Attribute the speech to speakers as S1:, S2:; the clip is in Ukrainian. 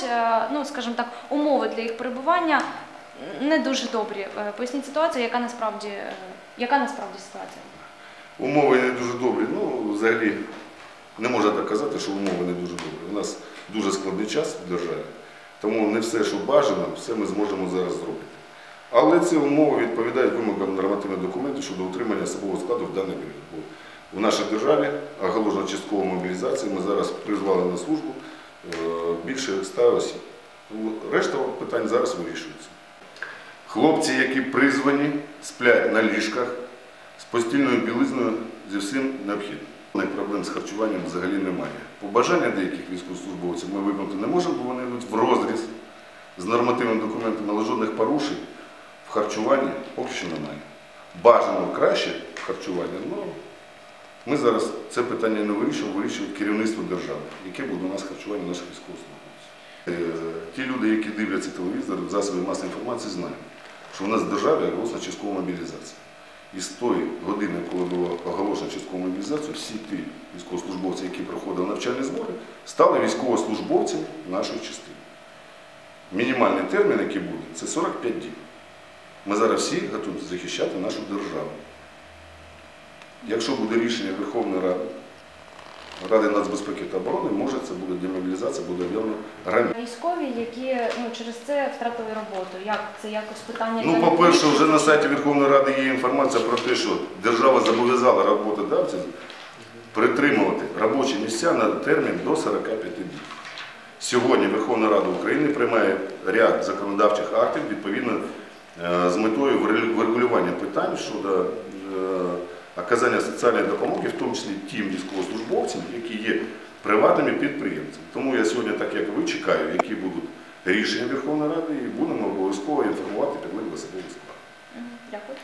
S1: перебувають, е, ну скажімо так, умови для їх перебування не дуже добрі. Е, Поясніть ситуацію, яка насправді е, яка насправді ситуація?
S2: Умови не дуже добрі. Ну, взагалі, не можна так казати, що умови не дуже добрі. У нас дуже складний час в державі, тому не все, що бажано, все ми зможемо зараз зробити. Але ці умови відповідають вимогам нормативних документів щодо утримання особового складу в даний період. В нашій державі оголошена часткова мобілізація, ми зараз призвали на службу більше ста осіб. Решта питань зараз вирішується. Хлопці, які призвані, сплять на ліжках з постільною білизною зі всім необхідним. Проблем з харчуванням взагалі немає. Побажання деяких військовослужбовців ми виконати не можемо, бо вони йдуть в розріз з нормативними документами, але жодних порушень в харчуванні поки що немає. Бажано краще в харчуванні, але ми зараз це питання не вирішуємо, вирішує керівництво держави, яке буде у нас харчування наших військовослужбовців. Е, Ті люди, які дивляться телевізор, засоби масової інформації, знають, що у нас в державі оголошена часткова мобілізація. І з тої години, коли була оголошена часткова мобілізація, всі ті військовослужбовці, які проходили навчальні збори, стали військовослужбовцями нашої частини. Мінімальний термін, який буде, це 45 діб. Ми зараз всі готові захищати нашу державу. Якщо буде рішення Верховної Ради, Ради нацбезпеки та оборони, може це буде демобілізація, буде об'явлено раніше.
S1: Військові, які ну через це втратили роботу. Як це якось питання?
S2: Ну, по-перше, вже на сайті Верховної Ради є інформація про те, що держава зобов'язала роботодавців притримувати робочі місця на термін до 45 днів. Сьогодні Верховна Рада України приймає ряд законодавчих актів відповідно е, з метою врегулювання питань щодо е, оказання соціальної допомоги, в тому числі тим військовослужбовцям, які є приватними підприємцями. Тому я сьогодні, так як ви, чекаю, які будуть рішення Верховної Ради, і будемо обов'язково інформувати підлеглих особовий склад.
S1: Дякую.